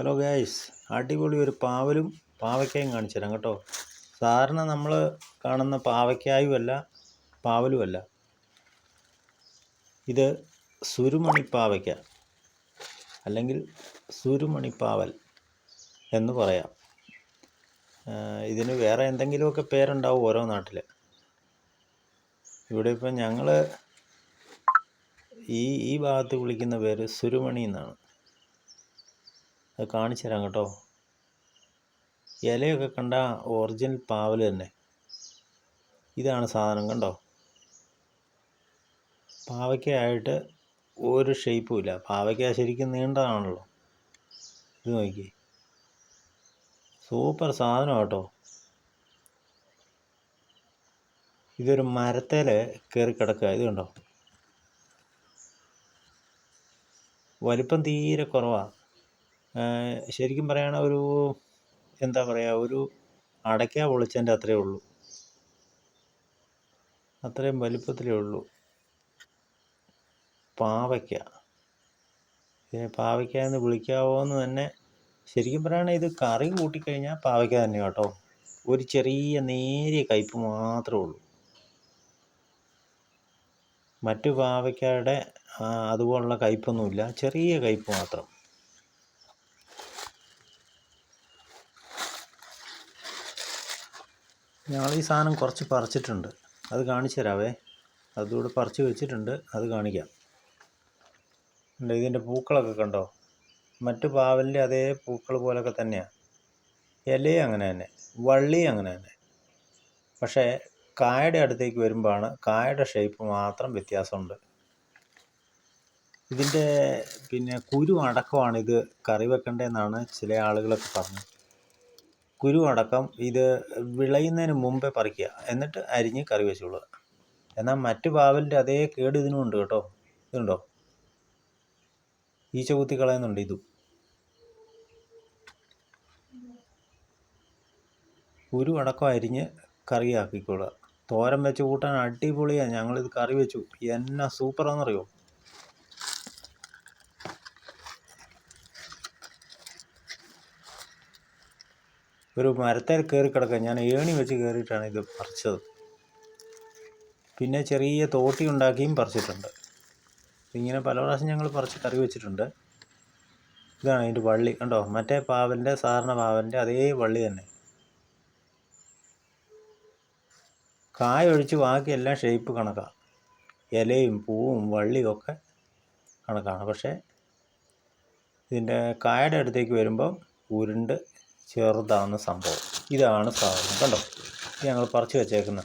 Hello guys അടിപൊളി ഒരു പാവലും പാവയ്ക്കായും കാണിച്ചു തരാം കേട്ടോ. സാധാരണ നമ്മൾ കാണുന്ന പാവയ്ക്കായും അല്ല പാവലും അല്ല ഇത് സുരുമണി പാവയ്ക്ക അല്ലെങ്കിൽ സുരുമണി പാവൽ എന്ന് പറയാം. ഇതിന് വേറെ എന്തെങ്കിലുമൊക്കെ പേരുണ്ടാവും ഓരോ നാട്ടിൽ ഇവിടെ ഇപ്പം ഞങ്ങൾ ഈ ഈ ഭാഗത്ത് വിളിക്കുന്ന പേര് സുരുമണി എന്നാണ്. അത് കാണിച്ചു തരാം കേട്ടോ. ഇലയൊക്കെ കണ്ട ഒറിജിനൽ പാവൽ തന്നെ. ഇതാണ് സാധനം കണ്ടോ? പാവയ്ക്കായിട്ട് ഒരു ഷേപ്പും ഇല്ല. പാവയ്ക്ക ശരിക്കും നീണ്ടതാണല്ലോ. ഇത് നോക്കി സൂപ്പർ സാധനം കേട്ടോ. ഇതൊരു മരത്തേൽ കയറി കിടക്കുക. ഇത് കണ്ടോ? വലിപ്പം തീരെ കുറവാണ് ശരിക്കും പറയുകയാണെങ്കിൽ ഒരു എന്താ പറയുക ഒരു അടയ്ക്ക പൊളിച്ചതിന്റെ അത്രയേ ഉള്ളൂ. അത്രയും വലിപ്പത്തിലേ ഉള്ളൂ. പാവയ്ക്ക. ഇതിനെ പാവയ്ക്ക എന്ന് വിളിക്കാവോ എന്ന് തന്നെ ശരിക്കും പറയുകയാണെങ്കിൽ ഇത് കറി കൂട്ടിക്കഴിഞ്ഞാൽ പാവയ്ക്ക തന്നെ കേട്ടോ. ഒരു ചെറിയ നേരിയ കയ്പ്പ് മാത്രമേ ഉള്ളൂ. മറ്റു പാവയ്ക്കയുടെ അതുപോലുള്ള കയ്പൊന്നുമില്ല ചെറിയ കയ്പ് മാത്രം. ഞങ്ങൾ ഈ സാധനം കുറച്ച് പറിച്ചിട്ടുണ്ട്. അത് കാണിച്ചു തരാവേ. അതുകൂടെ പറിച്ച് വെച്ചിട്ടുണ്ട്. അത് കാണിക്കാം. ഉണ്ട് ഇതിന്റെ പൂക്കളൊക്കെ കണ്ടോ? മറ്റ് പാവലിന്റെ അതേ പൂക്കൾ പോലൊക്കെ തന്നെയാണ് ഇലയും അങ്ങനെ തന്നെ. വള്ളിയും അങ്ങനെ തന്നെ. പക്ഷേ കായയുടെ അടുത്തേക്ക് വരുമ്പോഴാണ് കായയുടെ ഷേപ്പ് മാത്രം വ്യത്യാസമുണ്ട്. ഇതിന്റെ പിന്നെ കുരു അടക്കമാണ് ഇത് കറി വെക്കേണ്ടതെന്നാണ് ചില ആളുകളൊക്കെ പറഞ്ഞത്. കുരു അടക്കം ഇത് വിളയുന്നതിന് മുമ്പേ പറിക്കുക. എന്നിട്ട് അരിഞ്ഞ് കറി വെച്ചോളുക. എന്നാൽ മറ്റു പാവലിന്റെ അതേ കേട് ഇതിനും ഉണ്ട് കേട്ടോ. ഇതുണ്ടോ? ഈച്ച കുത്തി കളയുന്നുണ്ട് ഇതും. കുരു അടക്കം അരിഞ്ഞ് കറിയാക്കിക്കോളുക. തോരൻ വെച്ച് കൂട്ടാൻ അടിപൊളിയാണ് ഞങ്ങളിത് കറി വെച്ചു. എന്നാ സൂപ്പറാണെന്നറിയോ ഒരു മരത്തിൽ കയറി കിടക്കുക ഞാൻ ഏണി വെച്ച് കയറിയിട്ടാണ് ഇത് പറിച്ചത്. പിന്നെ ചെറിയ തോട്ടി ഉണ്ടാക്കിയും പറിച്ചിട്ടുണ്ട്. ഇങ്ങനെ പല പ്രാവശ്യം ഞങ്ങൾ പറിച്ച് കറി വെച്ചിട്ടുണ്ട്. ഇതാണ് അതിന്റെ വള്ളി. കണ്ടോ? മറ്റേ പാവന്റെ സാധാരണ പാവന്റെ അതേ വള്ളി തന്നെ. കായ ഒഴിച്ച് ബാക്കി എല്ലാം ഷേപ്പ് കണക്കാണ് ഇലയും പൂവും വള്ളിയും ഒക്കെ കണക്കാണ്. പക്ഷേ ഇതിന്റെ കായയുടെ അടുത്തേക്ക് വരുമ്പം ഉരുണ്ട് ചെറുതാവുന്ന സംഭവം. ഇതാണ് സാധനം. കണ്ടോ? ഞങ്ങൾ പറിച്ചു വെച്ചേക്കുന്നത്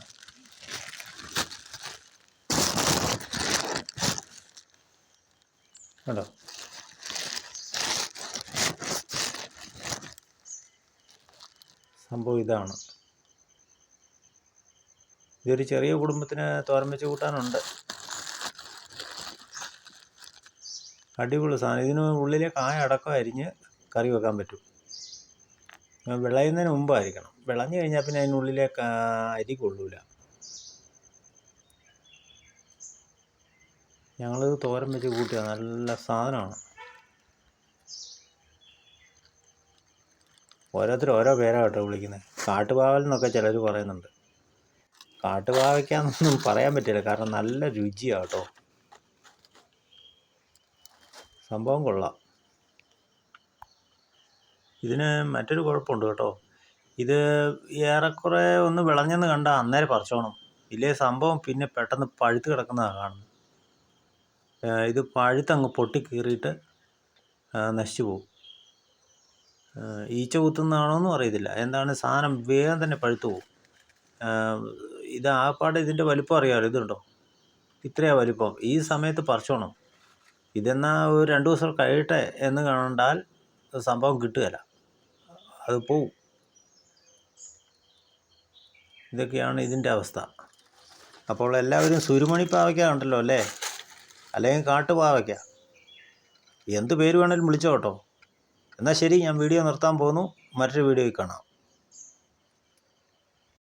കണ്ടോ? സംഭവം ഇതാണ്. ഇതൊരു ചെറിയ കുടുംബത്തിന് തോരൻ കൂട്ടാനുണ്ട്. അടിപൊളി സാധനം. ഇതിന് ഉള്ളിലെ കായ അടക്കം അരിഞ്ഞ് കറി വെക്കാൻ പറ്റും. വിളയുന്നതിന് മുമ്പായിരിക്കണം. വിളഞ്ഞു കഴിഞ്ഞാൽ പിന്നെ അതിനുള്ളിലെ അരി കൊള്ളൂല. ഞങ്ങളിത് തോരൻ വെച്ച് കൂട്ടുക. നല്ല സാധനമാണ്. ഓരോരുത്തർ ഓരോ പേരാ കേട്ടോ വിളിക്കുന്നത് കാട്ടുപാവൽ എന്നൊക്കെ ചിലർ പറയുന്നുണ്ട്. കാട്ടുപാവയ്ക്കാന്നൊന്നും പറയാൻ പറ്റില്ല. കാരണം നല്ല രുചിയാണ് കേട്ടോ. സംഭവം കൊള്ളാം. ഇതിന് മറ്റൊരു കുഴപ്പമുണ്ട് കേട്ടോ. ഇത് ഏറെക്കുറെ ഒന്ന് വിളഞ്ഞെന്ന് കണ്ടാൽ അന്നേരം പറിച്ചോണം. ഇല്ലേ സംഭവം? പിന്നെ പെട്ടെന്ന് പഴുത്ത് കിടക്കുന്നതാണ് കാണുന്നത്. ഇത് പഴുത്തങ്ങ് പൊട്ടി കീറിയിട്ട് നശിച്ചു പോകും. ഈച്ച കുത്തുന്നതാണോന്നും അറിയത്തില്ല. എന്താണ്? സാധനം വേഗം തന്നെ പഴുത്തു പോകും. ഇത് ആപ്പാട് ഇതിന്റെ വലിപ്പം അറിയാമല്ലോ ഇതുണ്ടോ? ഇത്രയാണ് വലിപ്പം. ഈ സമയത്ത് പറിച്ചോണം. ഇതെന്നാ ഒരു രണ്ട് ദിവസം കഴിയട്ടെ എന്ന് കണ്ടാൽ സംഭവം കിട്ടുകയില്ല. അത് പോവും. ഇതൊക്കെയാണ് ഇതിന്റെ അവസ്ഥ. അപ്പോൾ എല്ലാവരും സുരുമണി പാവയ്ക്ക ഉണ്ടല്ലോ അല്ലേ? അല്ലെങ്കിൽ കാട്ടുപാവയ്ക്ക. എന്ത് പേര് വേണേലും വിളിച്ചോ കേട്ടോ എന്നാൽ ശരി ഞാൻ വീഡിയോ നിർത്താൻ പോകുന്നു. മറ്റൊരു വീഡിയോയിൽ കാണാം.